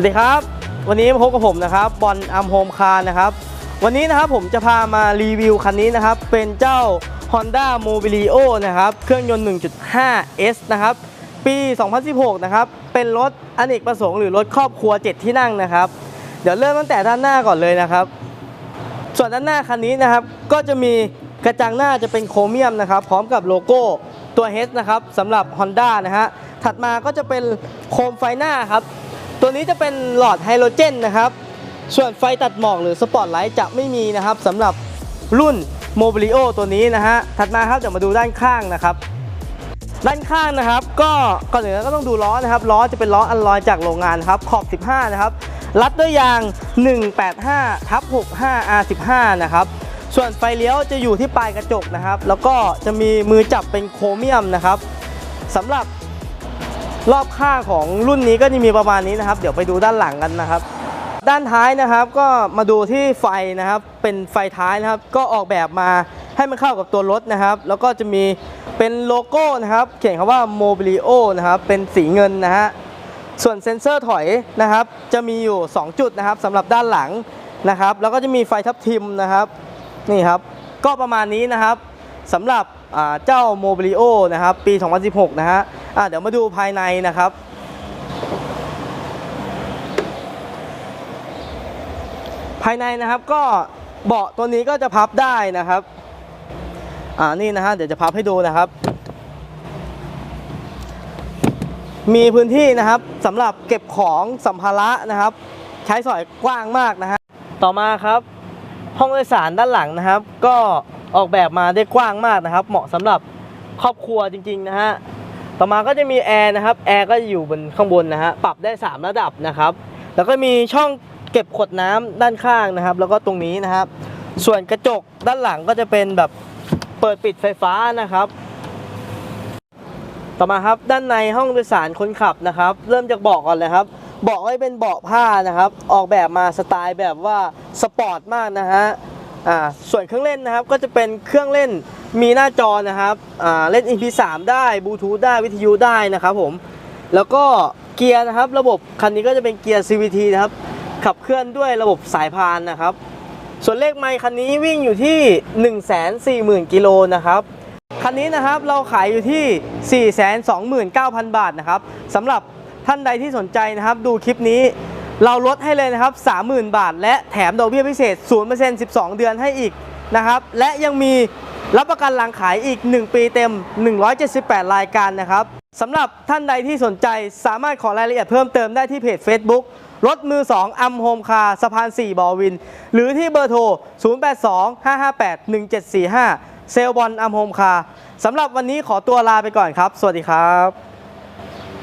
วัสดีครับ วันนี้มาพบกับผมนะครับบอลอัมโฮมคาร์นะครับ วันนี้นะครับผมจะพามารีวิวคันนี้นะครับ เป็นเจ้า Honda Mobilio นะครับ เครื่องยนต์ 1.5S นะครับ ปี 2016 นะครับ เป็นรถอเนกประสงค์หรือรถครอบครัว 7 ที่นั่งนะครับ เดี๋ยวเริ่มตั้งแต่ด้านหน้าก่อนเลยนะครับ ส่วนด้านหน้าคันนี้นะครับ ก็จะมีกระจังหน้าจะเป็นโครเมียมนะครับ พร้อมกับโลโก้ตัว H นะครับสำหรับ Honda นะฮะ ถัดมาก็จะเป็นโคมไฟหน้าครับ ตัวนี้จะเป็นหลอดไฮโดรเจนนะครับ ส่วนไฟตัดหมอกหรือสปอตไลท์จะไม่มีนะครับสำหรับรุ่น Mobilio ตัวนี้นะฮะ ถัดมาครับเดี๋ยวมาดูด้านข้างนะครับ ด้านข้างนะครับ ก็ก่อนอื่นก็ต้องดูล้อนะครับ ล้อจะเป็นล้ออัลลอยจากโรงงานครับ ขอบ 15 นะครับ รัดด้วยยาง 185ทับ65 R15 นะครับ ส่วนไฟเลี้ยวจะอยู่ที่ปลายกระจกนะครับ แล้วก็จะมีมือจับเป็นโครเมียมนะครับสำหรับ รอบข้างของรุ่นนี้ก็จะมีประมาณนี้นะครับ เดี๋ยวไปดูด้านหลังกันนะครับ ด้านท้ายนะครับก็มาดูที่ไฟนะครับ เป็นไฟท้ายนะครับ ก็ออกแบบมาให้มันเข้ากับตัวรถนะครับ แล้วก็จะมีเป็นโลโก้นะครับ เขียนคำว่า Mobilio นะครับ เป็นสีเงินนะฮะส่วนเซ็นเซอร์ถอยนะครับ จะมีอยู่ 2 จุดนะครับสำหรับด้านหลังนะครับ แล้วก็จะมีไฟทับทิมนะครับนี่ครับ ก็ประมาณนี้นะครับสำหรับเจ้า Mobilio นะครับ ปี 2016 นะฮะอะ เดี๋ยวมาดูภายในนะครับ ภายในนะครับก็เบาะตัวนี้ก็จะพับได้นะครับอ่านี่นะฮะเดี๋ยวจะพับให้ดูนะครับ มีพื้นที่นะครับสำหรับเก็บของสัมภาระนะครับ ใช้สอยกว้างมากนะฮะต่อมาครับห้องโดยสารด้านหลังนะครับ ก็ออกแบบมาได้กว้างมากนะครับ เหมาะสำหรับครอบครัวจริง ๆ นะฮะ ต่อมาก็จะมีแอร์นะครับแอร์ก็อยู่บนข้างบนนะฮะปรับได้ 3 ระดับนะครับ แล้วก็มีช่องเก็บขวดน้ำด้านข้างนะครับ แล้วก็ตรงนี้นะครับ ส่วนกระจกด้านหลังก็จะเป็นแบบเปิดปิดไฟฟ้านะครับ ต่อมาครับด้านในห้องโดยสารคนขับนะครับ เริ่มจากเบาะก่อนเลยครับเบาะก็เป็นเบาะผ้านะครับ ออกแบบมาสไตล์แบบว่าสปอร์ตมากนะฮะอ่าส่วนเครื่องเล่นนะครับก็จะเป็นเครื่องเล่น มีหน้าจอนะครับอ่าเล่น MP3 ได้บลูทูธได้วิทยุได้นะครับผม แล้วก็เกียร์นะครับระบบคันนี้ก็จะเป็นเกียร์ CVT นะครับ ขับเคลื่อนด้วยระบบสายพานนะครับ ส่วนเลขไมค์คันนี้วิ่งอยู่ที่ 140,000 กิโลนะครับคันนี้นะครับเราขายอยู่ที่ 429,000 บาทนะครับสำหรับท่านใดที่สนใจนะครับ ดูคลิปนี้เราลดให้เลยนะครับ 30,000 บาท และแถมดอกเบี้ยพิเศษ 0% 12 เดือนให้อีกนะครับ และยังมี รับประกันหลังขายอีก 1 ปีเต็ม 178 รายการนะครับสำหรับท่านใดที่สนใจสามารถขอรายละเอียดเพิ่มเติมได้ที่เพจ Facebook รถมือ 2อัมโฮมคาสะพาน 4 บอวิน หรือที่เบอร์โทร 0825581745 เซลบอลอัมโฮมคาสำหรับวันนี้ขอตัวลาไปก่อนครับ สวัสดีครับ